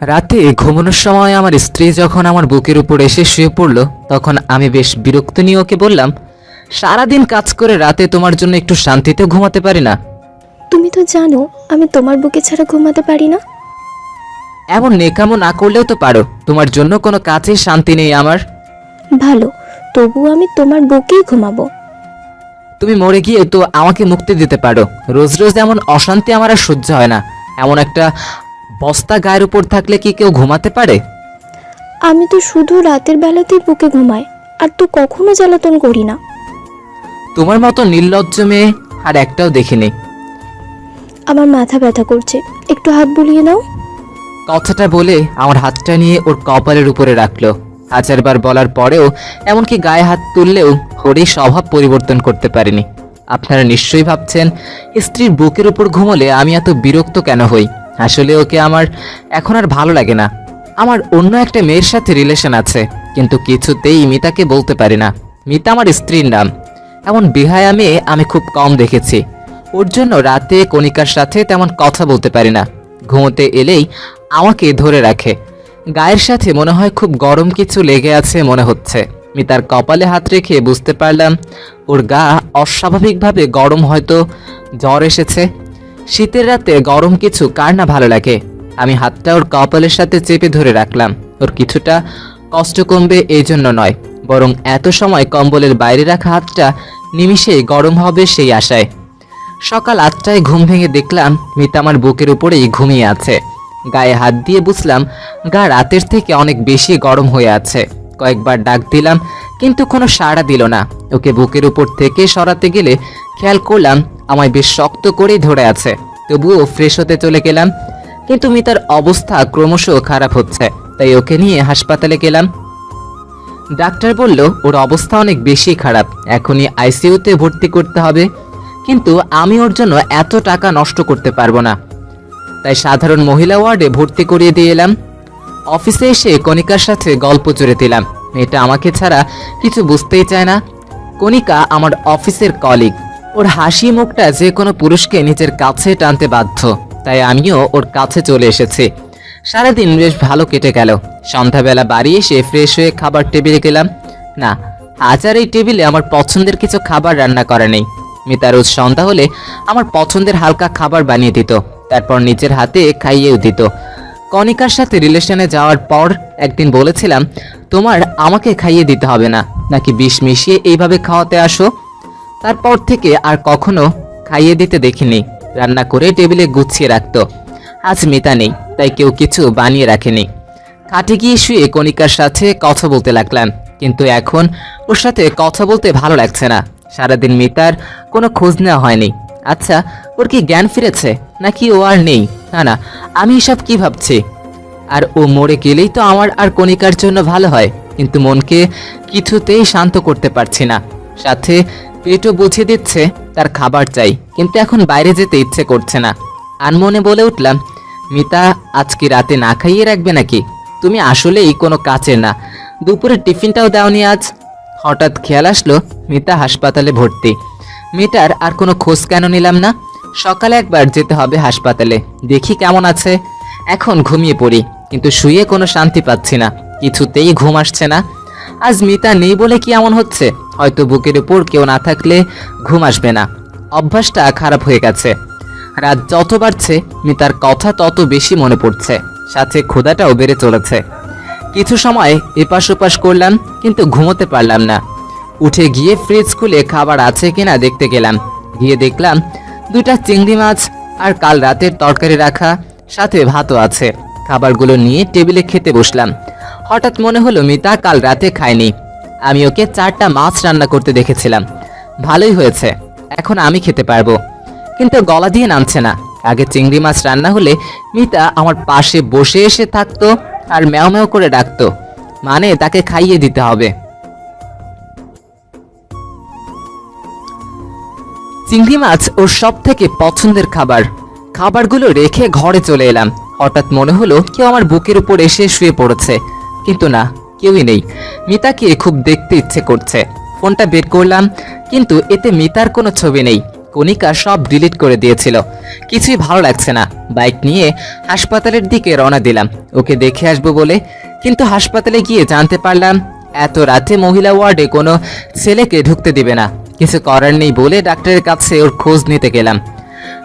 রাতে ঘুমানোর সময় আমার স্ত্রী যখন আমার বুকের উপর এসে শুয়ে পড়ল তখন আমি বেশ বিরক্ত নিয়ে ওকে বললাম সারাদিন কাজ করে রাতে তোমার জন্য একটু শান্তিতে ঘুমাতে পারি না। তুমি তো জানো আমি তোমার বুকে ছাড়া ঘুমাতে পারি না। এমন নেকামো না করলেও তো পারো তোমার জন্য কোনো কাজেই শান্তি নেই আমার। ভালো তবু আমি তোমার বুকেই ঘুমাবো। তুমি মরে গিয়ে তো আমাকে মুক্তি দিতে পারো রোজ রোজ এমন অশান্তি আমার আর সহ্য হয় না। এমন একটা বস্তা গায়ের উপর থাকলে কি কেউ ঘুমাতে পারে? আমি তো শুধু রাতের বেলাতেই বুকে ঘুমাই আর তো কখনো জ্বালাতন করি না। তোমার মতো নির্লজ্জ মেয়ে আর একটাও দেখিনি। আমার মাথা ব্যথা করছে একটু হাত বুলিয়ে নাও। কথাটা বলে আমার হাতটা নিয়ে ওর কপালের উপরে রাখল। হাজারবার বলার পরেও এমনকি গায়ে হাত তুললেও হরি স্বভাব পরিবর্তন করতে পারেনি। আপনারা নিশ্চয়ই ভাবছেন স্ত্রীর বুকের উপর ঘুমলে আমি এত বিরক্ত কেন হই? আসলে ওকে আমার এখন আর ভালো লাগে না। আমার অন্য একটা মেয়ের সাথে রিলেশন আছে, কিন্তু কিছুতেই মিতাকে বলতে পারি না। মিতা আমার স্ত্রীর নাম। এমন বিহায়া মেয়ে আমি খুব কম দেখেছি। ওর জন্য রাতে কণিকার সাথে তেমন কথা বলতে পারি না। ঘুমোতে এলেই আমাকে ধরে রাখে। গায়ের সাথে মনে হয় খুব গরম কিছু লেগে আছে মনে হচ্ছে। মিতার কপালে হাত রেখে বুঝতে পারলাম, ওর গা অস্বাভাবিকভাবে গরম হয়তো জ্বর এসেছে। শীতের রাতে গরম কিছু কার না ভালো লাগে? আমি হাতটা ওর কপালের সাথে চেপে ধরে রাখলাম। ওর কিছুটা কষ্ট কমবে এই জন্য নয়, বরং এত সময় কম্বলের বাইরে রাখা হাতটা নিমিষেই গরম হবে সেই আশায়। সকাল আটটায় ঘুম ভেঙে দেখলাম মিতা আমার বুকের উপরেই ঘুমিয়ে আছে। গায়ে হাত দিয়ে বুঝলাম গা রাতের থেকে অনেক বেশি গরম হয়ে আছে। কয়েকবার ডাক দিলাম, কিন্তু কোনো সাড়া দিল না। ওকে বুকের উপর থেকে সরাতে গেলে খেয়াল করলাম, আমায় বেশ শক্ত করেই ধরে আছে। তবুও ফ্রেশ হতে চলে গেলাম, কিন্তু মিতার অবস্থা ক্রমশ খারাপ হচ্ছে। তাই ওকে নিয়ে হাসপাতালে গেলাম। ডাক্তার বলল, ওর অবস্থা অনেক বেশি খারাপ, এখনই আইসিইউতে ভর্তি করতে হবে, কিন্তু আমি ওর জন্য এত টাকা নষ্ট করতে পারব না। তাই সাধারণ মহিলা ওয়ার্ডে ভর্তি করিয়ে দিয়ে এলাম। অফিসে এসে কণিকার সাথে গল্প জুড়ে দিলাম। মেয়েটা আমাকে ছাড়া কিছু বুঝতেই চায় না। কণিকা আমার অফিসের কলিগ ওর হাসি মুখটা যে কোনো পুরুষকে নিজের কাছে টানতে বাধ্য। তাই আমিও ওর কাছে চলে এসেছি। সারাদিন বেশ ভালো কেটে গেল। সন্ধ্যাবেলা বাড়ি এসে ফ্রেশ হয়ে খাবার টেবিলে গেলাম। না হাজার এই টেবিলে আমার পছন্দের কিছু খাবার রান্না করা নেই। মিতা রোজ সন্ধ্যা হলে আমার পছন্দের হালকা খাবার বানিয়ে দিত। তারপর নিজের হাতে খাইয়েও দিত। কণিকার সাথে রিলেশনে যাওয়ার পর একদিন বলেছিলাম, তোমার আমাকে খাইয়ে দিতে হবে না, নাকি বিষ মিশিয়ে এইভাবে খাওয়াতে আসো? তারপর থেকে আর কখনো খাইয়ে দিতে দেখিনি, রান্না করে টেবিলে গুছিয়ে রাখত। আজ মিতা নেই, তাই কেউ কিছু বানিয়ে রাখেনি। খাটে গিয়ে শুয়ে কণিকার সাথে কথা বলতে লাগলাম, কিন্তু এখন ওর সাথে কথা বলতে ভালো লাগছে না। সারাদিন মিতার কোনো খোঁজ নেওয়া হয়নি। আচ্ছা ওর কি জ্ঞান ফিরেছে? নাকি ও আর নেই? না না, আমি এসব কি ভাবছি? আর ও মরে গেলেই তো আমার আর কণিকার জন্য ভালো হয়, কিন্তু মনকে কিছুতেই শান্ত করতে পারছি না। সাথে পেটও বুঝিয়ে দিচ্ছে, তার খাবার চাই, কিন্তু এখন বাইরে যেতে ইচ্ছে করছে না। আনমনে বলে উঠলাম, মিতা, আজকে রাতে না খাইয়ে রাখবে নাকি? তুমি আসলেই কোনো কাছের না। দুপুরে টিফিনটাও দাওনি আজ। হঠাৎ খেয়াল আসলো, মিতা হাসপাতালে ভর্তি। মেয়েটার আর কোনো খোঁজ কেন নিলাম না? সকালে একবার যেতে হবে হাসপাতালে। দেখি কেমন আছে। এখন ঘুমিয়ে পড়ি, কিন্তু শুয়ে কোনো শান্তি পাচ্ছি না। কিছুতেই ঘুম আসছে না। আজ মিতা নেই বলে কি এমন হচ্ছে? হয়তো বুকের উপর কেউ না থাকলে ঘুম আসবে না। অভ্যাসটা খারাপ হয়ে গেছে। রাত যত বাড়ছে, মিতার কথা তত বেশি মনে পড়ছে। সাথে ক্ষুধাটাও বেড়ে চলেছে। কিছু সময় এপাশ ওপাশ করলাম, কিন্তু ঘুমোতে পারলাম না। উঠে গিয়ে ফ্রিজ খুলে খাবার আছে কিনা দেখতে গেলাম। গিয়ে দেখলাম দুটা চিংড়ি মাছ আর কাল রাতের তরকারি রাখা, সাথে ভাতও আছে। খাবারগুলো নিয়ে টেবিলে খেতে বসলাম। হঠাৎ মনে হলো মিতা কাল রাতে খায়নি। আমি ওকে চারটা মাছ রান্না করতে দেখেছিলাম। ভালোই হয়েছে, এখন আমি খেতে পারব। কিন্তু গলা দিয়ে নামছে না। আগে চিংড়ি মাছ রান্না হলে মিতা আমার পাশে বসে এসে থাকতো আর ম্যাও ম্যাও করে ডাকতো। মানে তাকে খাইয়ে দিতে হবে। চিংড়ি মাছ ওর সব থেকে পছন্দের খাবার। খাবারগুলো রেখে ঘরে চলে এলাম। হঠাৎ মনে হলো কেউ আমার বুকের উপর এসে শুয়ে পড়েছে। কিন্তু না, কেউই নেই। মিতাকে খুব দেখতে ইচ্ছে করছে। ফোনটা বের করলাম, কিন্তু এতে মিতার কোনো ছবি নেই। কণিকা সব ডিলিট করে দিয়েছিল। কিছুই ভালো লাগছে না। বাইক নিয়ে হাসপাতালের দিকে রওনা দিলাম। ওকে দেখে আসব বলে। কিন্তু হাসপাতালে গিয়ে জানতে পারলাম এত রাতে মহিলা ওয়ার্ডে কোনো ছেলেকে ঢুকতে দিবে না। কিছু করার নেই বলে ডাক্তারের কাছে ওর খোঁজ নিতে গেলাম।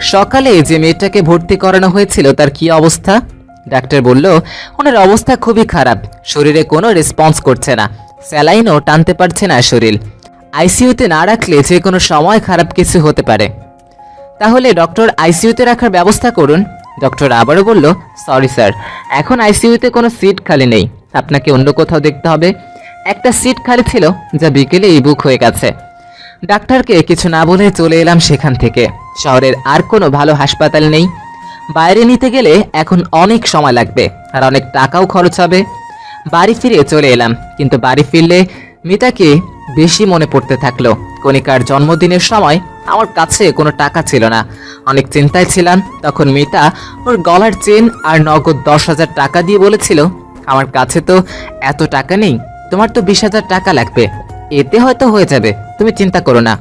সকালে যে মেয়েটাকে ভর্তি করানো হয়েছিল তার কি অবস্থা? ডাক্তার বলল, ওনার অবস্থা খুবই খারাপ। শরীরে কোনো রেসপন্স করছে না। স্যালাইনও টানতে পারছে না শরীর। আইসিইউতে না রাখলে যে কোনো সময় খারাপ কিছু হতে পারে। তাহলে ডক্টর আইসিইউতে রাখার ব্যবস্থা করুন। ডক্টর আবারও বলল, সরি স্যার, এখন আইসিইউতে কোনো সিট খালি নেই। আপনাকে অন্য কোথাও দেখতে হবে। একটা সিট খালি ছিল, যা বিকেলেই বুক হয়ে গেছে। ডাক্তারকে কিছু না বলে চলে এলাম সেখান থেকে। শহরের আর কোনো ভালো হাসপাতাল নেই। বাইরে নিতে গেলে এখন অনেক সময় লাগবে, আর অনেক টাকাও খরচ হবে। বাড়ি ফিরে চলে এলাম, কিন্তু বাড়ি ফিরলে মিতাকে বেশি মনে পড়তে থাকল। কণিকার জন্মদিনের সময় আমার কাছে কোনো টাকা ছিল না। অনেক চিন্তায় ছিলাম, তখন মিতা ওর গলার চেন আর নগদ দশ হাজার টাকা দিয়ে বলেছিল, আমার কাছে তো এত টাকা নেই তোমার তো বিশ হাজার টাকা লাগবে। এতে হয়তো হয়ে যাবে, তুমি চিন্তা করো না।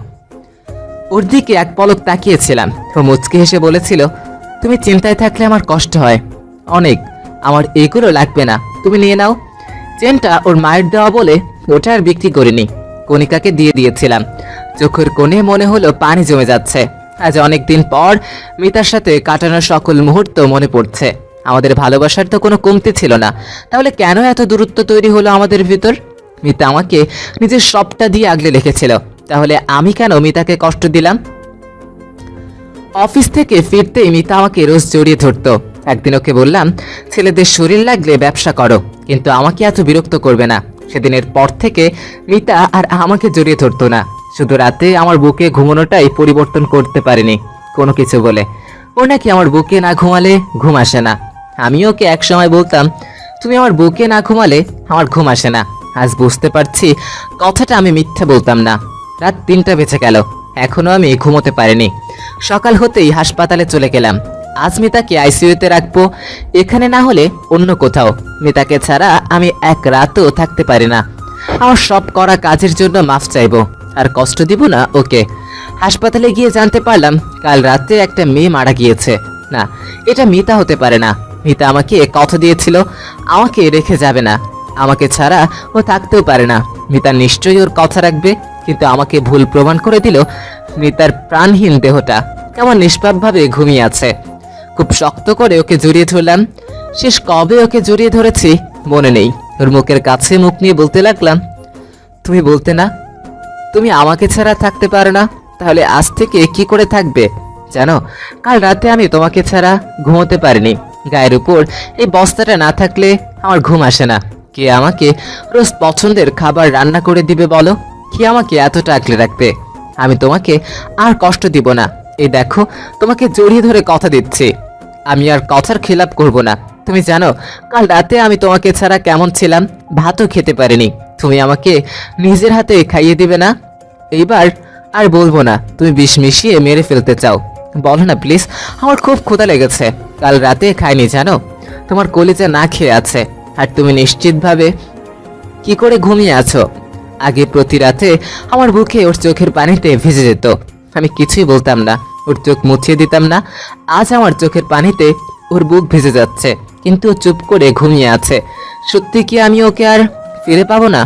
ওর দিকে এক পলক তাকিয়েছিলাম। ও মুচকি হেসে বলেছিল, তুমি চিন্তায় থাকলে আমার কষ্ট হয়। অনেক, আমার এগুলো লাগবে না। তুমি নিয়ে নাও। চেনটা ওর মায়ের দেওয়া বলে ওটা আর বিক্রি করিনি। কণিকাকে দিয়ে দিয়েছিলাম। চোখের কোণে মনে হলো পানি জমে যাচ্ছে। আজ অনেক দিন পর মিতার সাথে কাটানোর সকল মুহূর্ত মনে পড়ছে। আমাদের ভালোবাসার তো কোনো কমতি ছিল না। তাহলে কেন এত দূরত্ব তৈরি হলো আমাদের ভিতর? মিতা আমাকে নিজের সবটা দিয়ে আগলে রেখেছিল। তাহলে আমি কেন মিতাকে কষ্ট দিলাম? অফিস থেকে ফিরতেই মিতা আমাকে রোজ জড়িয়ে ধরতো। একদিন ওকে বললাম, ছেলেদের শরীর লাগলে ব্যবসা করো, কিন্তু আমাকে এত বিরক্ত করবে না। সেদিনের পর থেকে মিতা আর আমাকে জড়িয়ে ধরতো না। শুধু রাতে আমার বুকে ঘুমানোটাই পরিবর্তন করতে পারেনি, কোনো কিছু বলে। ও নাকি আমার বুকে না ঘুমালে ঘুম আসে না। আমি ওকে একসময় বলতাম, তুমি আমার বুকে না ঘুমালে আমার ঘুম আসে না। আজ বুঝতে পারছি কথাটা আমি মিথ্যে বলতাম না। রাত তিনটা বেঁচে গেল, এখনও আমি ঘুমোতে পারিনি। সকাল হতেই হাসপাতালে চলে গেলাম। আজ মিতাকে আইসিইউতে রাখব, এখানে না হলে অন্য কোথাও। মিতাকে ছাড়া আমি এক রাতও থাকতে পারি না। আমার সব করা কাজের জন্য মাফ চাইব, আর কষ্ট দিব না ওকে। হাসপাতালে গিয়ে জানতে পারলাম, কাল রাতে একটা মেয়ে মারা গিয়েছে। না, এটা মিতা হতে পারে না। মিতা আমাকে কথা দিয়েছিল, আমাকে রেখে যাবে না। আমাকে ছাড়া ও থাকতেও পারে না। মিতা নিশ্চয়ই ওর কথা রাখবে, কিন্তু আমাকে ভুল প্রমাণ করে দিল মিতার প্রাণহীন দেহটা। কেমন নিষ্পাপভাবে ঘুমিয়ে আছে। খুব শক্ত করে ওকে জড়িয়ে ধরলাম। শেষ কবে ওকে জড়িয়ে ধরেছি, মনে নেই। ওর মুখের কাছে মুখ নিয়ে বলতে লাগলাম, তুমি বলতে না, তুমি আমাকে ছাড়া থাকতে পারো না, তাহলে আজ থেকে কি করে থাকবে? জানো, কাল রাতে আমি তোমাকে ছাড়া ঘুমোতে পারিনি। গায়ের উপর এই বস্তাটা না থাকলে আমার ঘুম আসে না। কে আমাকে রোজ পছন্দের খাবার রান্না করে দিবে বলো? কে আমাকে এতটা আঁকলে রাখবে? আমি তোমাকে আর কষ্ট দিব না। এই দেখো, তোমাকে জড়িয়ে ধরে কথা দিচ্ছি। আমি আর কথার খেলাপ করব না। তুমি জানো, কাল রাতে আমি তোমাকে ছাড়া কেমন ছিলাম, ভাতও খেতে পারিনি। তুমি আমাকে নিজের হাতে খাইয়ে দিবে না? এইবার আর বলব না, তুমি বিষ মিশিয়ে মেরে ফেলতে চাও। বলো না প্লিজ আমার খুব ক্ষুধা লেগেছে। কাল রাতে খাইনি, জানো? তোমার কলিজা না খেয়ে আছে, আর তুমি নিশ্চিতভাবে কি করে ঘুমিয়ে আছো? আগে প্রতি রাতে আমার বুকে ওর চোখের পানিতে ভিজে যেত। আমি কিছুই বলতাম না, ওর চোখ মুছিয়ে দিতাম না। আজ আমার চোখের পানিতে ওর বুক ভিজে যাচ্ছে, কিন্তু চুপ করে ঘুমিয়ে আছে। সত্যি কি আমি ওকে আর ফিরে পাবো না?